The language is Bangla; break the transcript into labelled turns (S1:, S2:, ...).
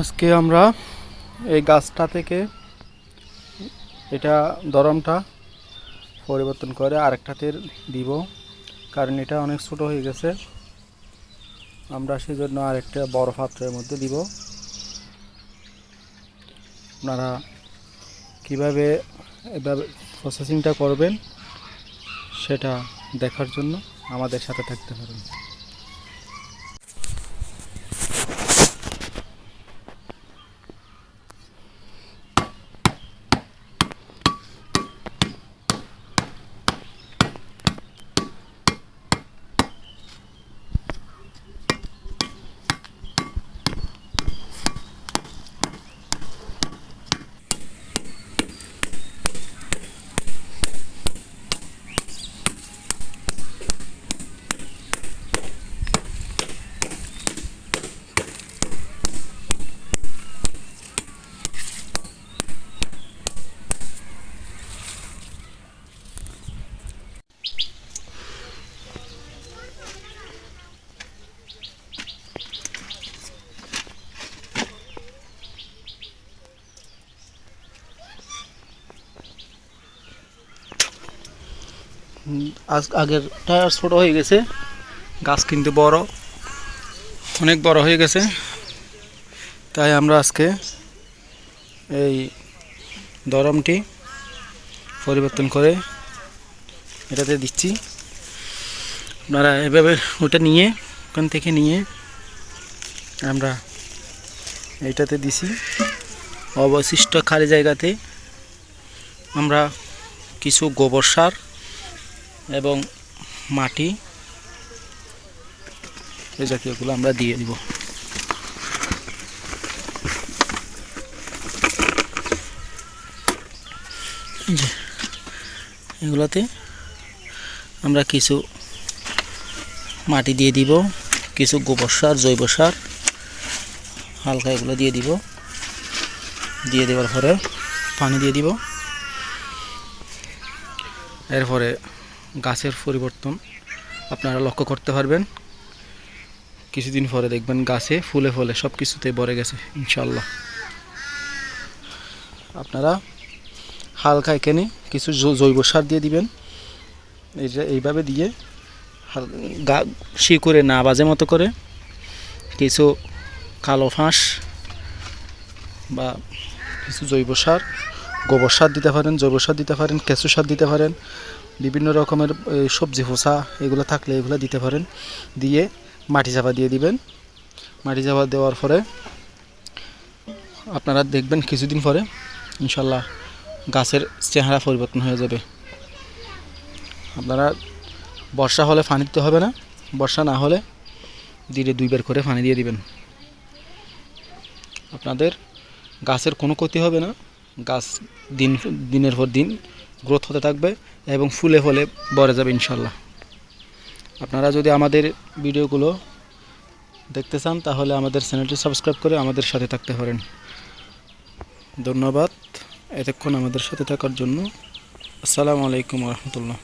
S1: আজকে আমরা এই গাছটা থেকে এটা দরমটা পরিবর্তন করে আরেকটাতে দিব, কারণ এটা অনেক ছোট হয়ে গেছে। আমরা সেজন্য আরেকটা বড় পাত্রের মধ্যে দিব। আপনারা কীভাবে এভাবে প্রসেসিংটা করবেন সেটা দেখার জন্য আমাদের সাথে থাকতে পারেন। হুম, আগের টায়ার ছোট হয়ে গেছে। গাছ কিন্তু বড় অনেক বড় হয়ে গেছে। তাই আমরা আজকে এই দরমটি পরিবর্তন করে এটাতে দিচ্ছি। আপনারা এভাবে ওটা নিয়ে ওখান থেকে নিয়ে আমরা এইটাতে দিছি। অবশিষ্ট খালি জায়গাতে আমরা কিছু গোবর সার এবং মাটি এই জাতীয়গুলো আমরা দিয়ে দিব। এগুলোতে আমরা কিছু মাটি দিয়ে দিব, কিছু গোবর সার, জৈব সার, হালকা এগুলো দিয়ে দিব। দিয়ে দেওয়ার পরে পানি দিয়ে দিব। এরপরে গাছের পরিবর্তন আপনারা লক্ষ্য করতে পারবেন। কিছুদিন পরে দেখবেন গাছে ফুলে ফলে সব কিছুতে ভরে গেছে ইনশাল্লাহ আপনারা হালকা এখানে কিছু জৈব সার দিয়ে দিবেন। এই যে এইভাবে দিয়ে গা শিকড়ে না বাজে মতো করে কিছু কালো ফাঁস বা কিছু জৈব সার গোবর সার দিতে পারেন, জৈব সার দিতে পারেন, কেঁচু সার দিতে পারেন, বিভিন্ন রকমের সবজি, খোসা, এগুলো থাকলে এগুলো দিতে পারেন। দিয়ে মাটি চাপা দিয়ে দিবেন। মাটি চাপা দেওয়ার পরে আপনারা দেখবেন কিছুদিন পরে ইনশাল্লাহ গাছের চেহারা পরিবর্তন হয়ে যাবে। আপনারা বর্ষা হলে পানি দিতে হবে না, বর্ষা না হলে দিনে দুইবার করে পানি দিয়ে দিবেন। আপনাদের গাছের কোনো ক্ষতি হবে না। গাছ দিন, দিনের পর দিন গ্রোথ হতে থাকবে এবং ফুলে ফলে বড়ে যাবে ইনশাল্লাহ। আপনারা যদি আমাদের ভিডিওগুলো দেখতে চান, তাহলে আমাদের চ্যানেলটি সাবস্ক্রাইব করে আমাদের সাথে থাকতে পারেন। ধন্যবাদ। এতক্ষণ আমাদের সাথে থাকার জন্য। আসসালামু আলাইকুম রহমতুল্লাহ।